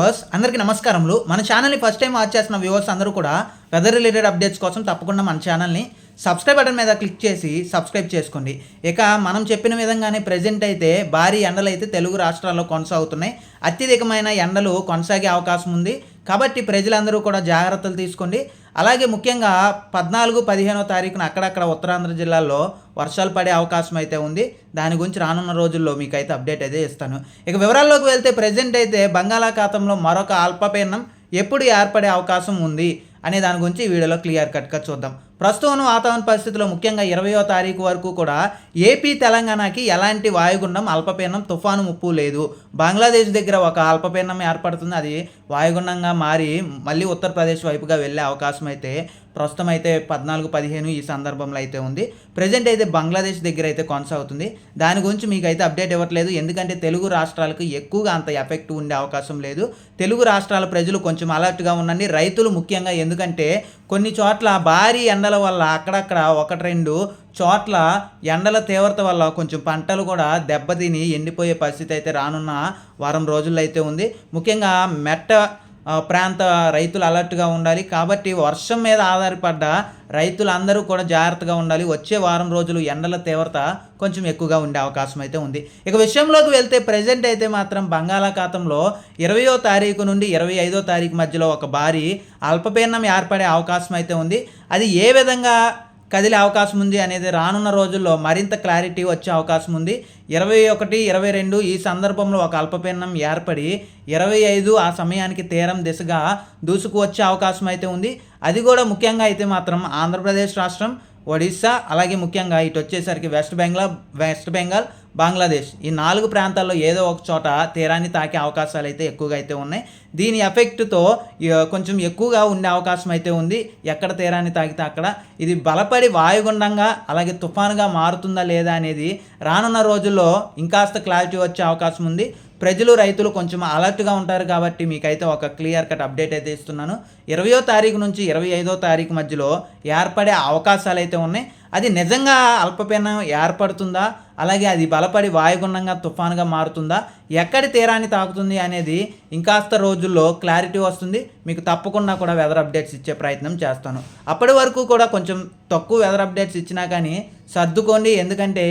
Viewers అందరికీ నమస్కారములు. మన ఛానల్ని ఫస్ట్ టైం వాచ్ చేసిన వ్యూవర్స్ అందరూ కూడా వెదర్ రిలేటెడ్ అప్డేట్స్ కోసం తప్పకుండా మన ఛానల్ని సబ్స్క్రైబ్ బటన్ మీద క్లిక్ చేసి సబ్స్క్రైబ్ చేసుకోండి. ఇక మనం చెప్పిన విధంగానే ప్రజెంట్ అయితే భారీ ఎండలు అయితే తెలుగు రాష్ట్రాల్లో కొనసాగుతున్నాయి. అత్యధికమైన ఎండలు కొనసాగే అవకాశం ఉంది. కాబట్టి ప్రజలందరూ కూడా జాగ్రత్తలు తీసుకోండి. అలాగే ముఖ్యంగా పద్నాలుగు పదిహేనో తారీఖున అక్కడక్కడ ఉత్తరాంధ్ర జిల్లాల్లో వర్షాలు పడే అవకాశం అయితే ఉంది. దాని గురించి రానున్న రోజుల్లో మీకు అయితే అప్డేట్ అయితే ఇస్తాను. ఇక వివరాల్లోకి వెళ్తే ప్రజెంట్ అయితే బంగాళాఖాతంలో మరొక అల్పపీడనం ఎప్పుడు ఏర్పడే అవకాశం ఉంది అనే దాని గురించి ఈ వీడియోలో క్లియర్ కట్గా చూద్దాం. ప్రస్తుతం ఉన్న వాతావరణ పరిస్థితుల్లో ముఖ్యంగా ఇరవయో తారీఖు వరకు కూడా ఏపీ తెలంగాణకి ఎలాంటి వాయుగుండం అల్పపీడనం తుఫాను ముప్పు లేదు. బంగ్లాదేశ్ దగ్గర ఒక అల్పపీడనం ఏర్పడుతుంది. అది వాయుగుండంగా మారి మళ్ళీ ఉత్తరప్రదేశ్ వైపుగా వెళ్ళే అవకాశం అయితే ప్రస్తుతం అయితే పద్నాలుగు పదిహేను ఈ సందర్భంలో అయితే ఉంది. ప్రజెంట్ అయితే బంగ్లాదేశ్ దగ్గర అయితే కొనసాగుతుంది. దాని గురించి మీకు అయితే అప్డేట్ ఇవ్వట్లేదు. ఎందుకంటే తెలుగు రాష్ట్రాలకు ఎక్కువగా అంత ఎఫెక్ట్ ఉండే అవకాశం లేదు. తెలుగు రాష్ట్రాల ప్రజలు కొంచెం అలర్ట్గా ఉండండి. రైతులు ముఖ్యంగా ఎందుకంటే కొన్ని చోట్ల భారీ ఎండల వల్ల అక్కడక్కడ ఒకటి రెండు చోట్ల ఎండల తీవ్రత వల్ల కొంచెం పంటలు కూడా దెబ్బతిని ఎండిపోయే పరిస్థితి అయితే రానున్న వారం రోజుల్లో అయితే ఉంది. ముఖ్యంగా మెట్ట ప్రాంత రైతులు అలర్ట్గా ఉండాలి. కాబట్టి వర్షం మీద ఆధారపడ్డ రైతులందరూ కూడా జాగ్రత్తగా ఉండాలి. వచ్చే వారం రోజులు ఎండల తీవ్రత కొంచెం ఎక్కువగా ఉండే అవకాశం అయితే ఉంది. ఇక విషయంలోకి వెళ్తే ప్రజెంట్ అయితే మాత్రం బంగాళాఖాతంలో ఇరవయో తారీఖు నుండి ఇరవై ఐదో తారీఖు మధ్యలో ఒక భారీ అల్పపీడనం ఏర్పడే అవకాశం అయితే ఉంది. అది ఏ విధంగా కదిలే అవకాశం ఉంది అనేది రానున్న రోజుల్లో మరింత క్లారిటీ వచ్చే అవకాశం ఉంది. ఇరవై ఒకటి ఇరవై రెండు ఈ సందర్భంలో ఒక అల్పపీడనం ఏర్పడి ఇరవై ఐదు ఆ సమయానికి తీరం దిశగా దూసుకు వచ్చే అవకాశం అయితే ఉంది. అది కూడా ముఖ్యంగా అయితే మాత్రం ఆంధ్రప్రదేశ్ రాష్ట్రం ఒడిస్సా అలాగే ముఖ్యంగా ఇటు వచ్చేసరికి వెస్ట్ బెంగాల్ వెస్ట్ బెంగాల్ బంగ్లాదేశ్. ఈ నాలుగు ప్రాంతాల్లో ఏదో ఒక చోట తీరాన్ని తాకే అవకాశాలు అయితే ఎక్కువగా అయితే ఉన్నాయి. దీని ఎఫెక్ట్తో కొంచెం ఎక్కువగా ఉండే అవకాశం అయితే ఉంది. ఎక్కడ తీరాన్ని తాకితే అక్కడ. ఇది బలపడి వాయుగుండంగా అలాగే తుఫానుగా మారుతుందా లేదా అనేది రానున్న రోజుల్లో ఇంకాస్త క్లారిటీ వచ్చే అవకాశం ఉంది. ప్రజలు రైతులు కొంచెం అలర్ట్గా ఉంటారు కాబట్టి మీకైతే ఒక క్లియర్ కట్ అప్డేట్ అయితే ఇస్తున్నాను. ఇరవయో తారీఖు నుంచి ఇరవై ఐదో తారీఖు మధ్యలో ఏర్పడే అవకాశాలు అయితే ఉన్నాయి. అది నిజంగా అల్పపీడనం ఏర్పడుతుందా? అలాగే అది బలపడి వాయుగుండంగా తుఫానుగా మారుతుందా? ఎక్కడి తీరాన్ని తాకుతుంది అనేది ఇంకాస్త రోజుల్లో క్లారిటీ వస్తుంది. మీకు తప్పకుండా కూడా వెదర్ అప్డేట్స్ ఇచ్చే ప్రయత్నం చేస్తాను. అప్పటి వరకు కూడా కొంచెం తక్కువ వెదర్ అప్డేట్స్ ఇచ్చినా కానీ సర్దుకోండి. ఎందుకంటే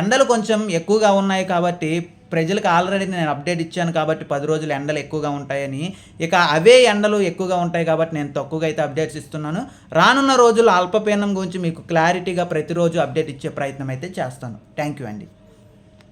ఎండలు కొంచెం ఎక్కువగా ఉన్నాయి కాబట్టి ప్రజలకు ఆల్రెడీ నేను అప్డేట్ ఇచ్చాను కాబట్టి పది రోజులు ఎండలు ఎక్కువగా ఉంటాయని. ఇక అవే ఎండలు ఎక్కువగా ఉంటాయి కాబట్టి నేను తక్కువగా అయితే అప్డేట్స్ ఇస్తున్నాను. రానున్న రోజుల్లో అల్పపీడనం గురించి మీకు క్లారిటీగా ప్రతిరోజు అప్డేట్ ఇచ్చే ప్రయత్నం అయితే చేస్తాను. థ్యాంక్ యూ అండి.